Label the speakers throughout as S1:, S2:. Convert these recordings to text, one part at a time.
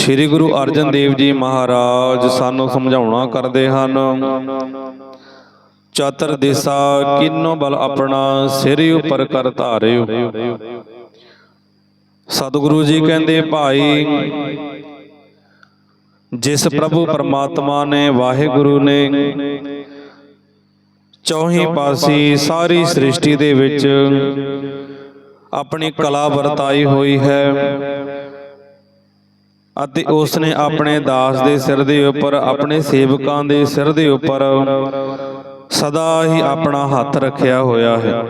S1: ਸ੍ਰੀ ਗੁਰੂ ਅਰਜਨ ਦੇਵ ਜੀ ਮਹਾਰਾਜ ਸਾਨੂੰ ਸਮਝਾਉਣਾ ਕਰਦੇ ਹਨ। ਚਤਰ ਦਿਸਾ ਕਿਨੋ ਬਲ ਆਪਣਾ ਸਿਰ ਉਪਰ ਕਰ ਧਾਰਿਓ। ਸਤਿਗੁਰੂ ਜੀ ਕਹਿੰਦੇ, ਭਾਈ, ਜਿਸ ਪ੍ਰਭੂ ਪਰਮਾਤਮਾ ਨੇ, ਵਾਹਿਗੁਰੂ ਨੇ ਚੌਹੀ ਪਾਸੀ ਸਾਰੀ ਸ੍ਰਿਸ਼ਟੀ ਦੇ ਵਿੱਚ ਆਪਣੀ ਕਲਾ ਵਰਤਾਈ ਹੋਈ ਹੈ ਅਤੇ ਉਸ ਨੇ ਆਪਣੇ ਦਾਸ ਦੇ ਸਿਰ ਦੇ ਉੱਪਰ, ਆਪਣੇ ਸੇਵਕਾਂ ਦੇ ਸਿਰ ਦੇ ਉੱਪਰ ਸਦਾ ਹੀ ਆਪਣਾ ਹੱਥ ਰੱਖਿਆ ਹੋਇਆ ਹੈ।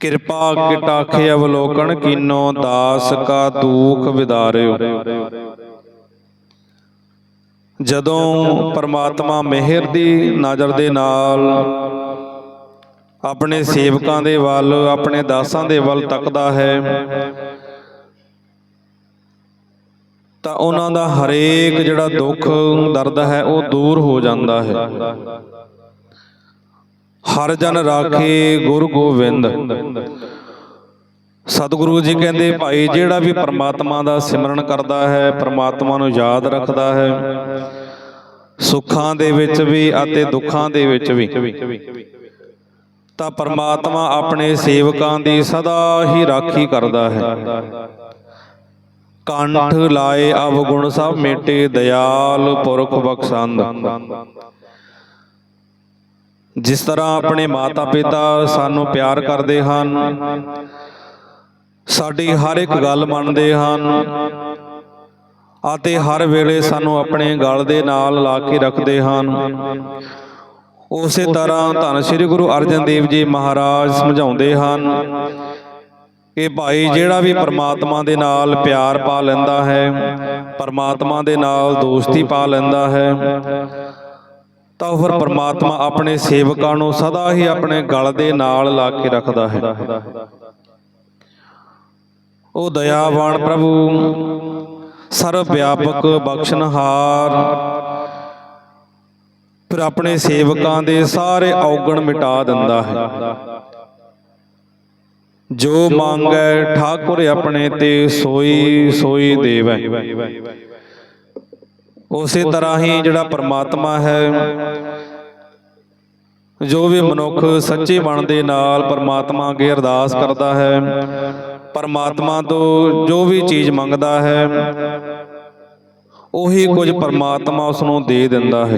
S1: ਕਿਰਪਾ ਕਿਟਾਖੇ ਅਵਲੋਕਨ ਕੀਨੋ ਦਾਸ ਕਾ ਦੁਖ ਵਿਦਾਰਿਓ। ਜਦੋਂ ਪਰਮਾਤਮਾ ਮਿਹਰ ਦੀ ਨਜ਼ਰ ਦੇ ਨਾਲ ਆਪਣੇ ਸੇਵਕਾਂ ਦੇ ਵੱਲ, ਆਪਣੇ ਦਾਸਾਂ ਦੇ ਵੱਲ ਤੱਕਦਾ ਹੈ ਤਾਂ ਉਹਨਾਂ ਦਾ ਹਰੇਕ ਜਿਹੜਾ ਦੁੱਖ, ਦਰਦ ਹੈ, ਉਹ ਦੂਰ ਹੋ ਜਾਂਦਾ ਹੈ। ਹਰ ਜਨ ਰਾਖੇ ਗੁਰ ਗੋਬਿੰਦ ਸਤਿਗੁਰੂ ਜੀ ਕਹਿੰਦੇ, ਭਾਈ, ਜਿਹੜਾ ਵੀ ਪ੍ਰਮਾਤਮਾ ਦਾ ਸਿਮਰਨ ਕਰਦਾ ਹੈ, ਪ੍ਰਮਾਤਮਾ ਨੂੰ ਯਾਦ ਰੱਖਦਾ ਹੈ। ਸੁੱਖਾਂ ਦੇ ਵਿੱਚ ਵੀ ਅਤੇ ਦੁੱਖਾਂ ਦੇ ਵਿੱਚ ਵੀ। ਤਾਂ ਪਰਮਾਤਮਾ ਆਪਣੇ ਸੇਵਕਾਂ ਦੀ ਸਦਾ ਹੀ ਰਾਖੀ ਕਰਦਾ ਹੈ। ਕੰਠ ਲਾਏ ਅਵਗੁਣ ਸਭ ਮੇਟੇ ਦਇਆਲ ਪੁਰਖ ਬਖਸ਼ੰਦ। ਜਿਸ ਤਰ੍ਹਾਂ ਆਪਣੇ ਮਾਤਾ ਪਿਤਾ ਸਾਨੂੰ ਪਿਆਰ ਕਰਦੇ ਹਨ, ਸਾਡੀ ਹਰ ਇੱਕ ਗੱਲ ਮੰਨਦੇ ਹਨ ਅਤੇ ਹਰ ਵੇਲੇ ਸਾਨੂੰ ਆਪਣੇ ਗਲ ਦੇ ਨਾਲ ਲਾ ਕੇ ਰੱਖਦੇ ਹਨ। ਉਸੇ ਤਰ੍ਹਾਂ ਧੰਨ ਸ੍ਰੀ ਗੁਰੂ ਅਰਜਨ ਦੇਵ ਜੀ ਮਹਾਰਾਜ ਸਮਝਾਉਂਦੇ ਹਨ ਕਿ ਭਾਈ ਜਿਹੜਾ ਵੀ ਪਰਮਾਤਮਾ ਦੇ ਨਾਲ ਪਿਆਰ ਪਾ ਲੈਂਦਾ ਹੈ, ਪਰਮਾਤਮਾ ਦੇ ਨਾਲ ਦੋਸਤੀ ਪਾ ਲੈਂਦਾ ਹੈ, ਤਾਂ ਉਹ ਫਿਰ ਪਰਮਾਤਮਾ ਆਪਣੇ ਸੇਵਕਾਂ ਨੂੰ ਸਦਾ ਹੀ ਆਪਣੇ ਗਲ ਦੇ ਨਾਲ ਲਾ ਕੇ ਰੱਖਦਾ ਹੈ। ਉਹ ਦਇਆਵਾਨ ਪ੍ਰਭੂ ਸਰਵ ਵਿਆਪਕ ਬਖਸ਼ਣਹਾਰ ਫਿਰ ਆਪਣੇ ਸੇਵਕਾਂ ਦੇ ਸਾਰੇ ਔਗਣ ਮਿਟਾ ਦਿੰਦਾ ਹੈ। ਜੋ ਮੰਗੈ ਠਾਕੁਰ ਆਪਣੇ ਤੇ ਸੋਈ ਸੋਈ ਦੇਵੈ। ਉਸੇ ਤਰ੍ਹਾਂ ਹੀ ਜਿਹੜਾ ਪਰਮਾਤਮਾ ਹੈ, ਜੋ ਵੀ ਮਨੁੱਖ ਸੱਚੇ ਮਨ ਦੇ ਨਾਲ ਪਰਮਾਤਮਾ ਅੱਗੇ ਅਰਦਾਸ ਕਰਦਾ ਹੈ, ਪਰਮਾਤਮਾ ਤੋਂ ਜੋ ਵੀ ਚੀਜ਼ ਮੰਗਦਾ ਹੈ, ਉਹੀ ਕੁਝ ਪਰਮਾਤਮਾ ਉਸ ਨੂੰ ਦੇ ਦਿੰਦਾ ਹੈ।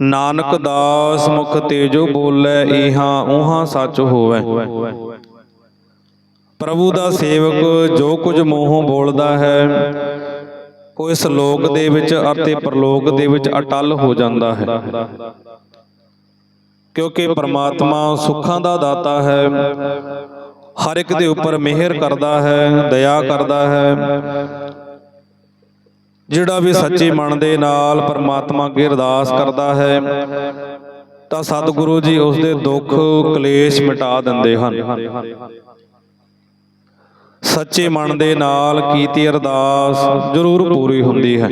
S1: ਨਾਨਕ ਦਾਸ ਮੁਖ ਤੇਜੋ ਬੋਲੇ ਇਹਾਂ ਉਹਾਂ ਸੱਚ ਹੋਵੇ। ਪ੍ਰਭੂ ਦਾ ਸੇਵਕ ਜੋ ਕੁਝ ਮੂੰਹੋਂ ਬੋਲਦਾ ਹੈ, ਉਹ ਇਸ ਲੋਕ ਦੇ ਵਿੱਚ ਅਤੇ ਪ੍ਰਲੋਕ ਦੇ ਵਿੱਚ ਅਟਲ ਹੋ ਜਾਂਦਾ ਹੈ। ਕਿਉਂਕਿ ਪ੍ਰਮਾਤਮਾ ਸੁੱਖਾਂ ਦਾ ਦਾਤਾ ਹੈ, ਹਰ ਇੱਕ ਦੇ ਉੱਪਰ ਮਿਹਰ ਕਰਦਾ ਹੈ, ਦਇਆ ਕਰਦਾ ਹੈ ਜਿਹੜਾ ਵੀ ਸੱਚੇ ਮਨ ਦੇ ਨਾਲ ਪਰਮਾਤਮਾ ਅੱਗੇ ਅਰਦਾਸ ਕਰਦਾ ਹੈ ਤਾਂ ਸਤਿਗੁਰੂ ਜੀ ਉਸ ਦੇ ਦੁੱਖ ਕਲੇਸ਼ ਮਿਟਾ ਦਿੰਦੇ ਹਨ। ਸੱਚੇ ਮਨ ਦੇ ਨਾਲ ਕੀਤੀ ਅਰਦਾਸ ਜ਼ਰੂਰ ਪੂਰੀ ਹੁੰਦੀ ਹੈ।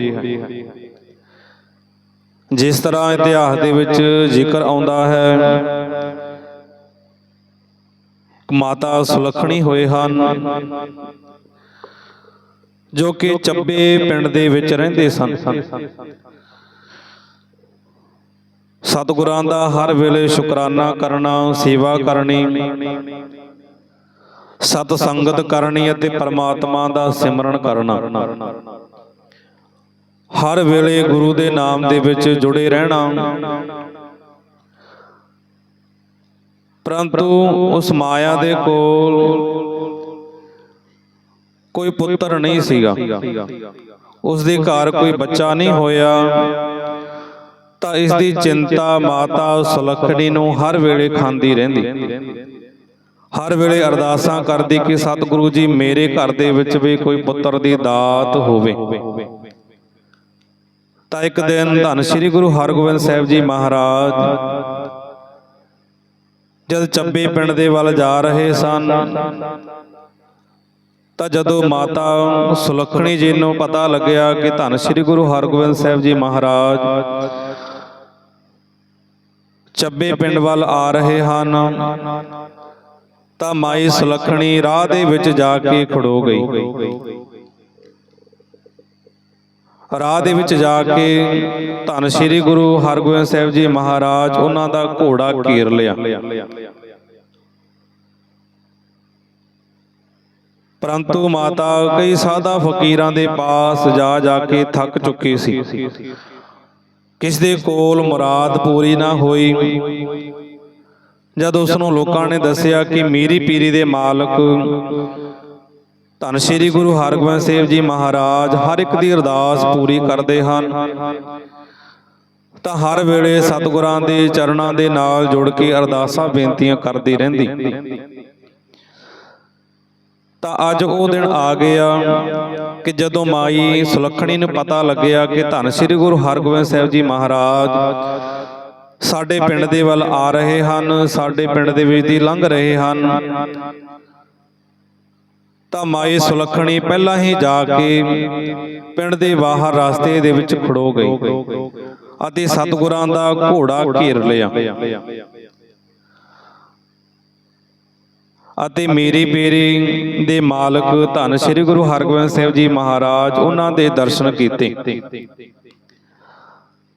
S1: ਜਿਸ ਤਰ੍ਹਾਂ ਇਤਿਹਾਸ ਦੇ ਵਿੱਚ ਜ਼ਿਕਰ ਆਉਂਦਾ ਹੈ। ਮਾਤਾ ਸੁਲੱਖਣੀ ਹੋਏ ਹਨ। ਜੋ ਕਿ ਚੱਬੇ ਪਿੰਡ ਦੇ ਵਿੱਚ ਰਹਿੰਦੇ ਸਨ। ਸਤਿਗੁਰਾਂ ਦਾ ਹਰ ਵੇਲੇ ਸ਼ੁਕਰਾਨਾ ਕਰਨਾ ਸੇਵਾ ਕਰਨੀ। ਸਤ ਸੰਗਤ ਕਰਨੀ ਅਤੇ ਪਰਮਾਤਮਾ ਦਾ ਸਿਮਰਨ ਕਰਨਾ। ਹਰ ਵੇਲੇ ਗੁਰੂ ਦੇ ਨਾਮ ਦੇ ਵਿੱਚ ਜੁੜੇ ਰਹਿਣਾ। ਪਰੰਤੂ ਉਸ ਮਾਇਆ ਦੇ ਕੋਲ ਕੋਈ ਪੁੱਤਰ ਨਹੀਂ ਸੀਗਾ। ਉਸ ਦੇ ਘਰ ਕੋਈ ਬੱਚਾ ਨਹੀਂ ਹੋਇਆ। ਤਾਂ ਇਸ ਦੀ ਚਿੰਤਾ ਮਾਤਾ ਸੁਲੱਖਣੀ ਨੂੰ ਹਰ ਵੇਲੇ ਖਾਂਦੀ ਰਹਿੰਦੀ। ਹਰ ਵੇਲੇ ਅਰਦਾਸਾਂ ਕਰਦੀ ਕਿ ਸਤਿਗੁਰੂ ਜੀ ਮੇਰੇ ਘਰ ਦੇ ਵਿੱਚ ਵੀ ਕੋਈ ਪੁੱਤਰ ਦੀ ਦਾਤ ਹੋਵੇ। ਤਾਂ ਇੱਕ ਦਿਨ ਧੰਨ ਸ੍ਰੀ ਗੁਰੂ ਹਰਗੋਬਿੰਦ ਸਾਹਿਬ ਜੀ ਮਹਾਰਾਜ ਜਦ ਚੱਬੇ ਪਿੰਡ ਦੇ ਵੱਲ ਜਾ ਰਹੇ ਸਨ ਤਾਂ ਜਦੋਂ ਮਾਤਾ ਸੁਲੱਖਣੀ ਜੀ ਨੂੰ ਪਤਾ ਲੱਗਿਆ ਕਿ ਧੰਨ ਸ੍ਰੀ ਗੁਰੂ ਹਰਗੋਬਿੰਦ ਸਾਹਿਬ ਜੀ ਮਹਾਰਾਜ ਚੱਬੇ ਪਿੰਡ ਵੱਲ ਆ ਰਹੇ ਹਨ, ਤਾਂ ਮਾਈ ਸੁਲੱਖਣੀ ਰਾਹ ਦੇ ਵਿੱਚ ਜਾ ਕੇ ਖੜੋ ਗਈ। ਰਾਹ ਦੇ ਵਿੱਚ ਜਾ ਕੇ ਧੰਨ ਸ੍ਰੀ ਗੁਰੂ ਹਰਗੋਬਿੰਦ ਸਾਹਿਬ ਜੀ ਮਹਾਰਾਜ ਉਹਨਾਂ ਦਾ ਘੋੜਾ ਘੇਰ ਲਿਆ। ਪਰੰਤੂ ਮਾਤਾ ਕਈ ਸਾਦਾ ਫਕੀਰਾਂ ਦੇ ਪਾਸ ਜਾ ਜਾ ਕੇ ਥੱਕ ਚੁੱਕੀ ਸੀ। ਕਿਸ ਦੇ ਕੋਲ ਮੁਰਾਦ ਪੂਰੀ ਨਾ ਹੋਈ। ਜਦ ਉਸ ਨੂੰ ਲੋਕਾਂ ਨੇ ਦੱਸਿਆ ਕਿ ਮੀਰੀ ਪੀਰੀ ਦੇ ਮਾਲਕ ਧੰਨ ਸ਼੍ਰੀ ਗੁਰੂ ਹਰਗੋਬਿੰਦ ਸਾਹਿਬ ਜੀ ਮਹਾਰਾਜ ਹਰ ਇੱਕ ਦੀ ਅਰਦਾਸ ਪੂਰੀ ਕਰਦੇ ਹਨ, ਤਾਂ ਹਰ ਵੇਲੇ ਸਤਿਗੁਰਾਂ ਦੇ ਚਰਨਾਂ ਦੇ ਨਾਲ ਜੁੜ ਕੇ ਅਰਦਾਸਾਂ ਬੇਨਤੀਆਂ ਕਰਦੀ ਰਹਿੰਦੀ। ਤਾਂ ਅੱਜ ਉਹ ਦਿਨ ਆ ਗਿਆ ਕਿ ਜਦੋਂ ਮਾਈ ਸੁਲੱਖਣੀ ਨੂੰ ਪਤਾ ਲੱਗਿਆ ਕਿ ਧੰਨ ਸ੍ਰੀ ਗੁਰੂ ਹਰਗੋਬਿੰਦ ਸਾਹਿਬ ਜੀ ਮਹਾਰਾਜ ਸਾਡੇ ਪਿੰਡ ਦੇ ਵੱਲ ਆ ਰਹੇ ਹਨ, ਸਾਡੇ ਪਿੰਡ ਦੇ ਵਿੱਚ ਦੀ ਲੰਘ ਰਹੇ ਹਨ। ਤਾਂ ਮਾਈ ਸੁਲੱਖਣੀ ਪਹਿਲਾਂ ਹੀ ਜਾ ਕੇ ਪਿੰਡ ਦੇ ਬਾਹਰ ਰਸਤੇ ਦੇ ਵਿੱਚ ਖੜੋ ਗਈ ਅਤੇ ਸਤਿਗੁਰਾਂ ਦਾ ਘੋੜਾ ਘੇਰ ਲਿਆ। ਅਤੇ ਮੇਰੀ ਪੇਰੀ ਦੇ ਮਾਲਕ ਧੰਨ ਸ੍ਰੀ ਗੁਰੂ ਹਰਗੋਬਿੰਦ ਸਾਹਿਬ ਜੀ ਮਹਾਰਾਜ ਉਹਨਾਂ ਦੇ ਦਰਸ਼ਨ ਕੀਤੇ।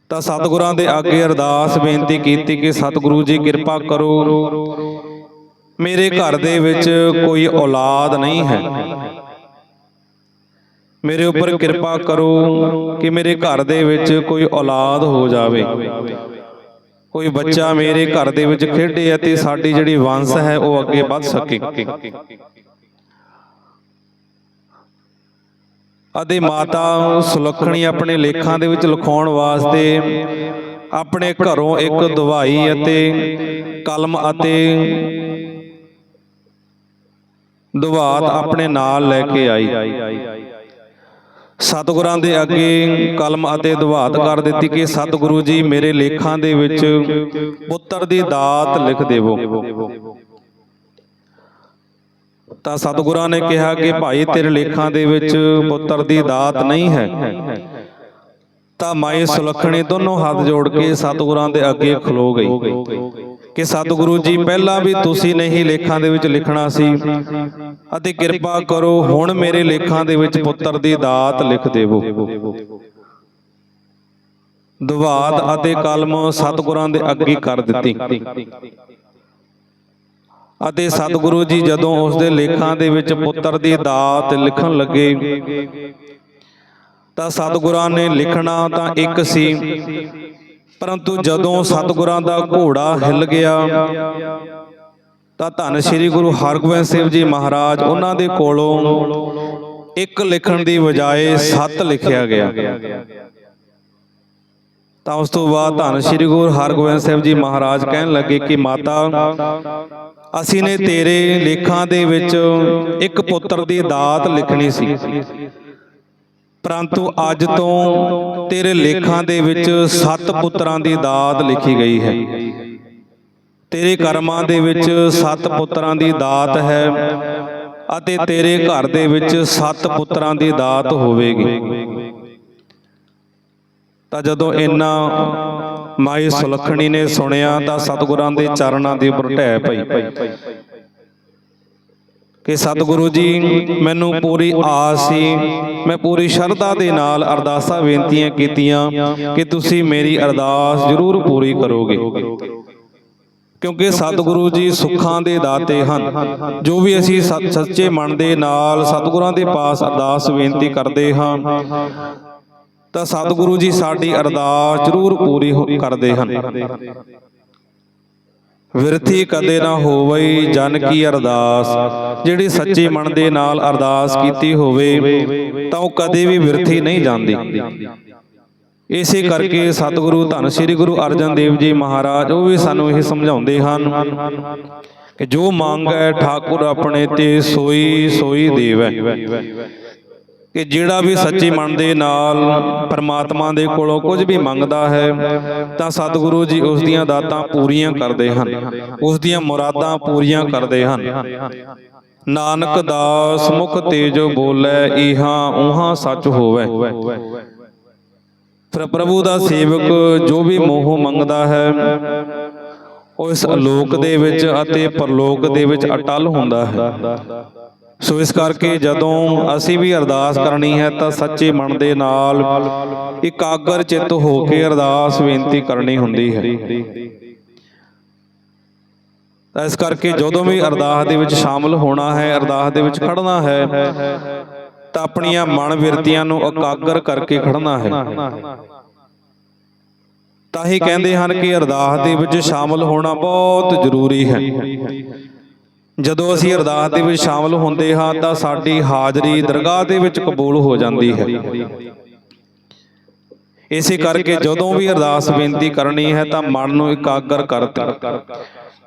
S1: ਤਾਂ ਸਤਿਗੁਰਾਂ ਦੇ ਅੱਗੇ ਅਰਦਾਸ ਬੇਨਤੀ ਕੀਤੀ ਕਿ ਸਤਿਗੁਰੂ ਜੀ ਕਿਰਪਾ ਕਰੋ। ਮੇਰੇ ਘਰ ਦੇ ਵਿੱਚ ਕੋਈ ਔਲਾਦ ਨਹੀਂ ਹੈ। ਮੇਰੇ ਉੱਪਰ ਕਿਰਪਾ ਕਰੋ ਕਿ ਮੇਰੇ ਘਰ ਦੇ ਵਿੱਚ ਕੋਈ ਔਲਾਦ ਹੋ ਜਾਵੇ। ਕੋਈ ਬੱਚਾ ਮੇਰੇ ਘਰ ਦੇ ਵਿੱਚ ਖੇਡੇ ਅਤੇ ਸਾਡੀ ਜਿਹੜੀ ਵੰਸ਼ ਹੈ, ਉਹ ਅੱਗੇ ਵੱਧ ਸਕੇ। ਅਤੇ ਮਾਤਾ ਸੁਲੱਖਣੀ ਆਪਣੇ ਲੇਖਾਂ ਦੇ ਵਿੱਚ ਲਿਖਾਉਣ ਵਾਸਤੇ ਆਪਣੇ ਘਰੋਂ ਇੱਕ ਦਵਾਈ ਅਤੇ ਕਲਮ ਅਤੇ ਦੁਆਤ ਆਪਣੇ ਨਾਲ ਲੈ ਕੇ ਆਈ। ਸਤਿਗੁਰਾਂ ਦੇ ਅੱਗੇ ਕਲਮ ਅਤੇ ਦੁਆਤ ਕਰ ਦਿੱਤੀ ਕਿ ਸਤਿਗੁਰੂ ਜੀ ਮੇਰੇ ਲੇਖਾਂ ਦੇ ਵਿੱਚ ਪੁੱਤਰ ਦੀ ਦਾਤ ਲਿਖ ਦੇਵੋ। ਤਾਂ ਸਤਿਗੁਰਾਂ ਨੇ ਕਿਹਾ ਕਿ ਭਾਈ ਤੇਰੇ ਲੇਖਾਂ ਦੇ ਵਿੱਚ ਪੁੱਤਰ ਦੀ ਦਾਤ ਨਹੀਂ ਹੈ। ਤਾਂ ਮਾਈ ਸੁਲੱਖਣੀ ਦੋਨੋਂ ਹੱਥ ਜੋੜ ਕੇ ਸਤਿਗੁਰਾਂ ਦੇ ਅੱਗੇ ਖਲੋ ਗਈ। ਕਿ ਸਤਿਗੁਰੂ ਜੀ, ਪਹਿਲਾਂ ਵੀ ਤੁਸੀਂ ਨਹੀਂ ਲੇਖਾਂ ਦੇ ਵਿੱਚ ਲਿਖਣਾ ਸੀ। ਅਤੇ ਕਿਰਪਾ ਕਰੋ, ਹੁਣ ਮੇਰੇ ਲੇਖਾਂ ਦੇ ਵਿੱਚ ਪੁੱਤਰ ਦੀ ਦਾਤ ਲਿਖ ਦੇਵੋ। ਦੁਆਤ ਅਤੇ ਕਲਮ ਸਤਿਗੁਰਾਂ ਦੇ ਅੱਗੇ ਕਰ ਦਿੱਤੀ। ਅਤੇ ਸਤਿਗੁਰੂ ਜੀ, ਜਦੋਂ ਉਸ ਦੇ ਲੇਖਾਂ ਦੇ ਵਿੱਚ ਪੁੱਤਰ ਦੀ ਦਾਤ ਲਿਖਣ ਲੱਗੇ, ਤਾਂ ਸਤਿਗੁਰਾਂ ਨੇ ਲਿਖਣਾ ਤਾਂ ਇੱਕ ਸੀ। ਪਰੰਤੂ ਜਦੋਂ ਸਤਿਗੁਰਾਂ ਦਾ ਘੋੜਾ ਹਿੱਲ ਗਿਆ, ਤਾਂ ਧੰਨ ਸ੍ਰੀ ਗੁਰੂ ਹਰਗੋਬਿੰਦ ਸਾਹਿਬ ਜੀ ਮਹਾਰਾਜ ਉਹਨਾਂ ਦੇ ਕੋਲੋਂ ਇੱਕ ਲਿਖਣ ਦੀ ਬਜਾਏ ਸੱਤ ਲਿਖਿਆ ਗਿਆ। ਤਾਂ ਉਸ ਤੋਂ ਬਾਅਦ ਧੰਨ ਸ੍ਰੀ ਗੁਰੂ ਹਰਗੋਬਿੰਦ ਸਾਹਿਬ ਜੀ ਮਹਾਰਾਜ ਕਹਿਣ ਲੱਗੇ ਕਿ ਮਾਤਾ, ਅਸੀਂ ਨੇ ਤੇਰੇ ਲੇਖਾਂ ਦੇ ਵਿੱਚ ਇੱਕ ਪੁੱਤਰ ਦੀ ਦਾਤ ਲਿਖਣੀ ਸੀ। ਪਰੰਤੂ ਅੱਜ ਤੋਂ ਤੇਰੇ ਲੇਖਾਂ ਦੇ ਵਿੱਚ ਸੱਤ ਪੁੱਤਰਾਂ ਦੀ ਦਾਤ ਲਿਖੀ ਗਈ ਹੈ। ਤੇਰੇ ਕਰਮਾਂ ਦੇ ਵਿੱਚ ਸੱਤ ਪੁੱਤਰਾਂ ਦੀ ਦਾਤ ਹੈ ਅਤੇ ਤੇਰੇ ਘਰ ਦੇ ਵਿੱਚ ਸੱਤ ਪੁੱਤਰਾਂ ਦੀ ਦਾਤ ਹੋਵੇਗੀ। ਤਾਂ ਜਦੋਂ ਇੰਨਾ ਮਾਈ ਸੁਲੱਖਣੀ ਨੇ ਸੁਣਿਆ ਤਾਂ ਸਤਿਗੁਰਾਂ ਦੇ ਚਰਨਾਂ ਦੇ ਉੱਪਰ ਢਹਿ ਪਈ। ਕਿ ਸਤਿਗੁਰੂ ਜੀ, ਮੈਨੂੰ ਪੂਰੀ ਆਸ ਸੀ। ਮੈਂ ਪੂਰੀ ਸ਼ਰਧਾ ਦੇ ਨਾਲ ਅਰਦਾਸਾਂ ਬੇਨਤੀਆਂ ਕੀਤੀਆਂ ਕਿ ਤੁਸੀਂ ਮੇਰੀ ਅਰਦਾਸ ਜ਼ਰੂਰ ਪੂਰੀ ਕਰੋਗੇ। ਕਿਉਂਕਿ ਸਤਿਗੁਰੂ ਜੀ ਸੁੱਖਾਂ ਦੇ ਦਾਤੇ ਹਨ। ਜੋ ਵੀ ਅਸੀਂ ਸੱਚ- ਸੱਚੇ ਮਨ ਦੇ ਨਾਲ ਸਤਿਗੁਰਾਂ ਦੇ ਪਾਸ ਅਰਦਾਸ ਬੇਨਤੀ ਕਰਦੇ ਹਾਂ, ਤਾਂ ਸਤਿਗੁਰੂ ਜੀ ਸਾਡੀ ਅਰਦਾਸ ਜ਼ਰੂਰ ਪੂਰੀ ਹੋ- ਕਰਦੇ ਹਨ। ਵਿਰਥੀ ਕਦੇ ਨਾ ਹੋਵੇ ਜਨ ਕੀ ਅਰਦਾਸ। ਜਿਹੜੀ ਸੱਚੇ ਮਨ ਦੇ ਨਾਲ ਅਰਦਾਸ ਕੀਤੀ ਹੋਵੇ, ਤਾਂ ਉਹ ਕਦੇ ਵੀ ਵਿਰਥੀ ਨਹੀਂ ਜਾਂਦੀ। ਇਸੇ ਕਰਕੇ ਸਤਿਗੁਰੂ, ਧੰਨ ਸ੍ਰੀ ਗੁਰੂ ਅਰਜਨ ਦੇਵ ਜੀ ਮਹਾਰਾਜ, ਉਹ ਵੀ ਸਾਨੂੰ ਇਹ ਸਮਝਾਉਂਦੇ ਹਨ ਕਿ ਜੋ ਮੰਗ ਹੈ, ਠਾਕੁਰ ਆਪਣੇ ਤੇ ਸੋਈ ਸੋਈ ਦੇਵੈ। ਕਿ ਜਿਹੜਾ ਵੀ ਸੱਚੇ ਮਨ ਦੇ ਨਾਲ ਪਰਮਾਤਮਾ ਦੇ ਕੋਲੋਂ ਕੁਝ ਵੀ ਮੰਗਦਾ ਹੈ ਤਾਂ ਸਤਿਗੁਰੂ ਜੀ ਉਸ ਦੀਆਂ ਦਾਤਾਂ ਪੂਰੀਆਂ ਕਰਦੇ ਹਨ ਉਸ ਦੀਆਂ ਮੁਰਾਦਾਂ ਪੂਰੀਆਂ ਕਰਦੇ ਹਨ। ਨਾਨਕ ਦਾਸ ਮੁਖ ਤੇਜੋ ਬੋਲੇ ਇਹਾਂ ਉਹਾਂ ਸੱਚ ਹੋਵੇ। ਫਿਰ ਪ੍ਰਭੂ ਦਾ ਸੇਵਕ ਜੋ ਵੀ ਮੋਹ ਮੰਗਦਾ ਹੈ ਉਹ ਇਸ ਅਲੋਕ ਦੇ ਵਿੱਚ ਅਤੇ ਪਰਲੋਕ ਦੇ ਵਿੱਚ ਅਟਲ ਹੁੰਦਾ ਹੈ। ਸੋ ਇਸ ਕਰਕੇ ਜਦੋਂ ਅਸੀਂ ਵੀ ਅਰਦਾਸ ਕਰਨੀ ਹੈ ਤਾਂ ਸੱਚੇ ਮਨ ਦੇ ਨਾਲ ਇਕਾਗਰ ਚਿੱਤ ਹੋ ਕੇ ਅਰਦਾਸ ਬੇਨਤੀ ਕਰਨੀ ਹੁੰਦੀ ਹੈ। ਤਾਂ ਇਸ ਕਰਕੇ ਜਦੋਂ ਵੀ ਅਰਦਾਸ ਦੇ ਵਿੱਚ ਸ਼ਾਮਲ ਹੋਣਾ ਹੈ ਅਰਦਾਸ ਦੇ ਵਿੱਚ ਖੜਨਾ ਹੈ ਤਾਂ ਆਪਣੀਆਂ ਮਨ ਬਿਰਤੀਆਂ ਨੂੰ ਇਕਾਗਰ ਕਰਕੇ ਖੜਨਾ ਹੈ। ਤਾਂ ਹੀ ਕਹਿੰਦੇ ਹਨ ਕਿ ਅਰਦਾਸ ਦੇ ਵਿੱਚ ਸ਼ਾਮਲ ਹੋਣਾ ਬਹੁਤ ਜ਼ਰੂਰੀ ਹੈ। ਜਦੋਂ ਅਸੀਂ ਅਰਦਾਸ ਦੇ ਵਿੱਚ ਸ਼ਾਮਲ ਹੁੰਦੇ ਹਾਂ ਤਾਂ ਸਾਡੀ ਹਾਜ਼ਰੀ ਦਰਗਾਹ ਦੇ ਵਿੱਚ ਕਬੂਲ ਹੋ ਜਾਂਦੀ ਹੈ। ਇਸੇ ਕਰਕੇ ਜਦੋਂ ਵੀ ਅਰਦਾਸ ਬੇਨਤੀ ਕਰਨੀ ਹੈ ਤਾਂ ਮਨ ਨੂੰ ਇਕਾਗਰ ਕਰ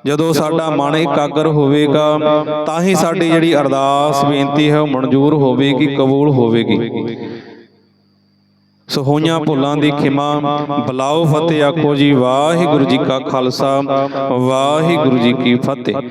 S1: ਜਦੋਂ ਸਾਡਾ ਮਨ ਇਕਾਗਰ ਹੋਵੇਗਾ ਤਾਂ ਹੀ ਸਾਡੀ ਜਿਹੜੀ ਅਰਦਾਸ ਬੇਨਤੀ ਹੈ ਉਹ ਮਨਜ਼ੂਰ ਹੋਵੇਗੀ, ਕਬੂਲ ਹੋਵੇਗੀ। ਸੋ ਹੋਈਆਂ ਭੁੱਲਾਂ ਦੀ ਖਿਮਾ, ਬਲਾਓ ਫਤਿਹ ਆਖੋ ਜੀ, ਵਾਹਿਗੁਰੂ ਜੀ ਕਾ ਖਾਲਸਾ, ਵਾਹਿਗੁਰੂ ਜੀ ਕੀ ਫਤਿਹ।